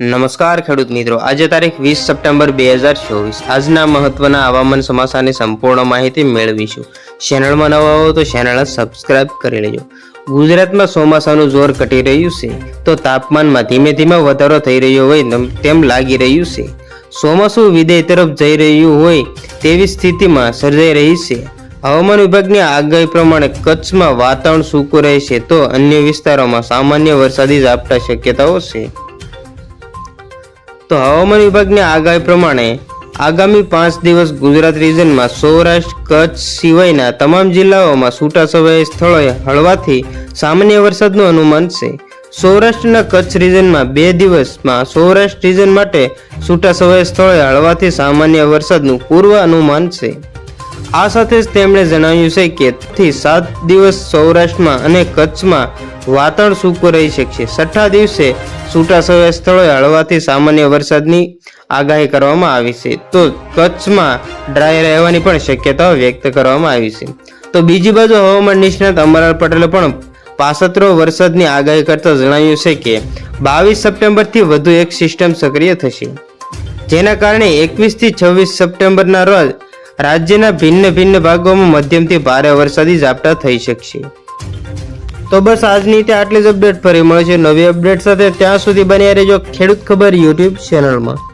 નમસ્કાર ખેડૂત મિત્રો. આજે તારીખ વીસ સપ્ટેમ્બર બે હજાર ચોવીસ. આજના મહત્વના હવામાન સમાસાની સંપૂર્ણ માહિતી મેળવીશું. ચેનલમાં નવા હો તો ચેનલ સબસ્ક્રાઇબ કરી લેજો. ગુજરાતમાં ચોમાસાનું જોર ઘટી રહ્યું છે. તો તાપમાનમાં ધીમે ધીમે વધારો થઈ રહ્યો હોય તેમ લાગી રહ્યું છે. ચોમાસું વિદેય તરફ જઈ રહ્યું હોય તેવી સ્થિતિમાં સર્જાઈ રહી છે. હવામાન વિભાગની આગાહી પ્રમાણે કચ્છમાં વાતાવરણ સૂકું રહેશે તો અન્ય વિસ્તારોમાં સામાન્ય વરસાદી ઝાપટા શક્યતાઓ છે. તો હવામાન વિભાગની આગાહી પ્રમાણે આગામી પાંચ દિવસ ગુજરાત રિજનમાં સૌરાષ્ટ્ર, કચ્છ સિવાયના તમામ જિલ્લાઓમાં છૂટાછવાયા સ્થળોએ હળવાથી સામાન્ય વરસાદનું અનુમાન છે. સૌરાષ્ટ્રના કચ્છ રિજનમાં બે દિવસમાં સૌરાષ્ટ્ર રિજન માટે છૂટાછવાયા સ્થળોએ હળવાથી સામાન્ય વરસાદનું પૂર્વ અનુમાન છે. આ સાથે જ તેમણે જણાવ્યું છે કે થી સાત દિવસ સૌરાષ્ટ્રમાં અને કચ્છમાં વાતાવરણ સૂકું રહી શકશે. છઠ્ઠા દિવસે છૂટાછવાયા સ્થળોએ હળવાથી સામાન્ય વરસાદની આગાહી કરવામાં આવી છે. તો કચ્છમાં ડ્રાય રહેવાની પણ શક્યતાઓ વ્યક્ત કરવામાં આવી છે. તો બીજી બાજુ હવામાન નિષ્ણાત અમરાલ પટેલે પણ પાસત્રો વરસાદની આગાહી કરતા જણાવ્યું છે કે, બાવીસ સપ્ટેમ્બરથી વધુ એક સિસ્ટમ સક્રિય થશે. જેના કારણે એકવીસથી છવ્વીસ સપ્ટેમ્બરના રોજ રાજ્યના ભિન્ન ભિન્ન ભાગોમાં મધ્યમથી ભારે વરસાદી ઝાપટા થઈ શકશે. તો બસ આજની ત્યાં આટલી જ અપડેટ ફરી મળશે નવી અપડેટ સાથે ત્યાં સુધી બન્યા રહેજો ખેડૂત ખબર યુટ્યુબ ચેનલમાં.